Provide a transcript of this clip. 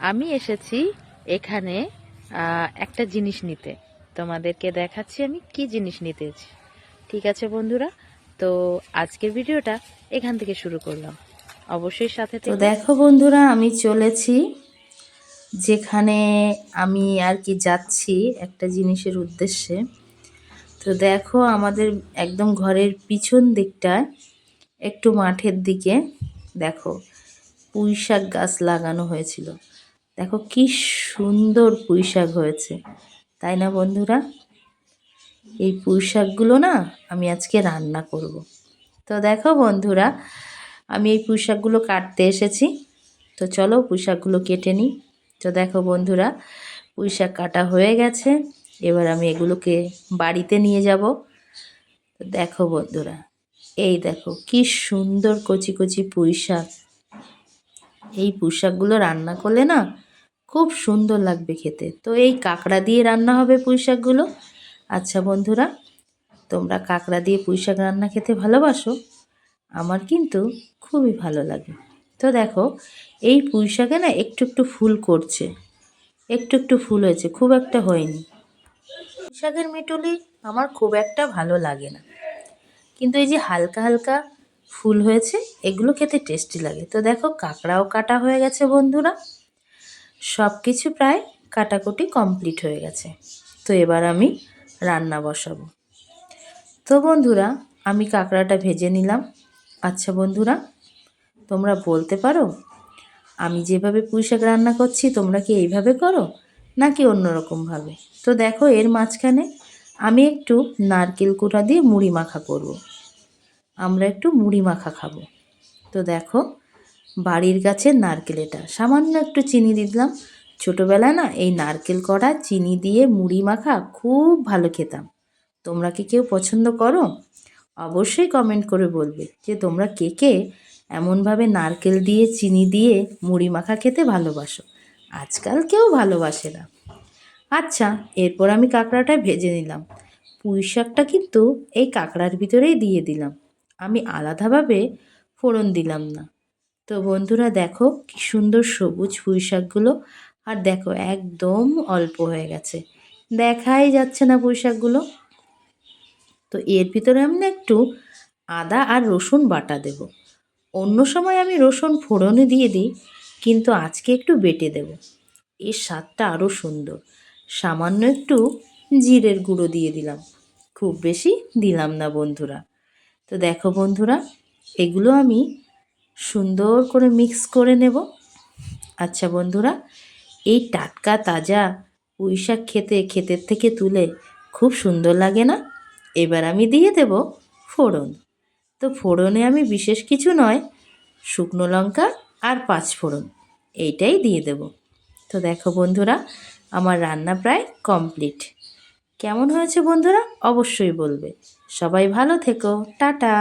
আমি এসেছি এখানে একটা জিনিস নিতে। তোমাদেরকে দেখাচ্ছি আমি কি জিনিস নিতেছি। ঠিক আছে বন্ধুরা? তো আজকের ভিডিওটা এখান থেকে শুরু করলাম। অবশ্যই সাথে তো দেখো বন্ধুরা আমি চলেছি যেখানে আমি আর কি যাচ্ছি একটা জিনিসের উদ্দেশ্যে। তো দেখো আমাদের একদম ঘরের পিছন দিকটায় একটু মাঠের দিকে দেখো। পুঁই শাক গাছ লাগানো হয়েছিল। দেখো কি সুন্দর পুঁই শাক হয়েছে। তাই না বন্ধুরা? এই পুঁই শাকগুলো না আমি আজকে রান্না করব। তো দেখো বন্ধুরা, আমি এই পুঁই শাকগুলো কাটতে এসেছি। তো চলো পুঁই শাকগুলো কেটে নিই। তো দেখো বন্ধুরা পুঁই শাক কাটা হয়ে গেছে। এবার আমি এগুলোকে বাড়িতে নিয়ে যাব। তো দেখো বন্ধুরা, এই দেখো কি সুন্দর কচি কচি পুঁই শাক এই পুঁই শাকগুলো রান্না করলে না খুব সুন্দর লাগবে খেতে। তো এই কাঁকড়া দিয়ে রান্না হবে পুঁই শাকগুলো আচ্ছা বন্ধুরা, তোমরা কাঁকড়া দিয়ে পুঁই শাক রান্না খেতে ভালোবাসো? আমার কিন্তু খুবই ভালো লাগে। তো দেখো, এই পুঁই শাকে না একটু একটু ফুল করছে। একটু একটু ফুল হয়েছে, খুব একটা হয়নি। পুঁই শাকের মিটুলি আমার খুব একটা ভালো লাগে না। কিন্তু এই যে হালকা হালকা ফুল হয়েছে, এগুলো খেতে টেস্টি লাগে। তো দেখো, কাঁকড়াও কাটা হয়ে গেছে বন্ধুরা। সব কিছু প্রায় কাটাকুটি কমপ্লিট হয়ে গেছে। তো এবার আমি রান্না বসাবো। তো বন্ধুরা, আমি কাঁকড়াটা ভেজে নিলাম। আচ্ছা বন্ধুরা, তোমরা বলতে পারো, আমি যেভাবে পুঁই শাক রান্না করছি, তোমরা কি এইভাবে করো, নাকি অন্যরকমভাবে? তো দেখো, এর মাঝখানে আমি একটু নারকেল কুড়া দিয়ে মুড়ি মাখা করব। আমরা একটু মুড়ি মাখা খাব। তো দেখো, বাড়ির গাছের নারকেল এটা। সামান্য একটু চিনি দিলাম। ছোটোবেলায় না এই নারকেল কড়া, চিনি দিয়ে মুড়ি মাখা খুব ভালো খেতাম। তোমরা কি কেউ পছন্দ করো? অবশ্যই কমেন্ট করে বলবে যে তোমরা কে কে এমনভাবে নারকেল দিয়ে, চিনি দিয়ে মুড়ি মাখা খেতে ভালোবাসো। আজকাল কেউ ভালোবাসে না। আচ্ছা এরপর আমি কাঁকড়াটা ভেজে নিলাম। পুঁই শাকটা কিন্তু এই কাঁকড়ার ভিতরেই দিয়ে দিলাম। আমি আলাদাভাবে ফোড়ন দিলাম না। তো বন্ধুরা দেখো কি সুন্দর সবুজ পুঁই শাকগুলো আর দেখো একদম অল্প হয়ে গেছে। দেখাই যাচ্ছে না পুঁই শাকগুলো তো এর ভিতরে আমি একটু আদা আর রসুন বাটা দেব। অন্য সময় আমি রসুন ফোড়নে দিয়ে দিই, কিন্তু আজকে একটু বেটে দেব। এর স্বাদটা আরও সুন্দর। সামান্য একটু জিরের গুঁড়ো দিয়ে দিলাম। খুব বেশি দিলাম না বন্ধুরা। তো দেখো বন্ধুরা, এগুলো আমি সুন্দর করে মিক্স করে নেব। আচ্ছা বন্ধুরা, এই টাটকা তাজা পুঁই শাক খেতে, ক্ষেতের থেকে তুলে খুব সুন্দর লাগে না? এবার আমি দিয়ে দেব ফোড়ন। তো ফোড়নে আমি বিশেষ কিছু নয়, শুকনো লঙ্কা আর পাঁচ ফোড়ন, এইটাই দিয়ে দেব। তো দেখো বন্ধুরা, আমার রান্না প্রায় কমপ্লিট কেমন হয়েছে বন্ধুরা? অবশ্যই বলবে। সবাই ভালো থেকো। টাটা।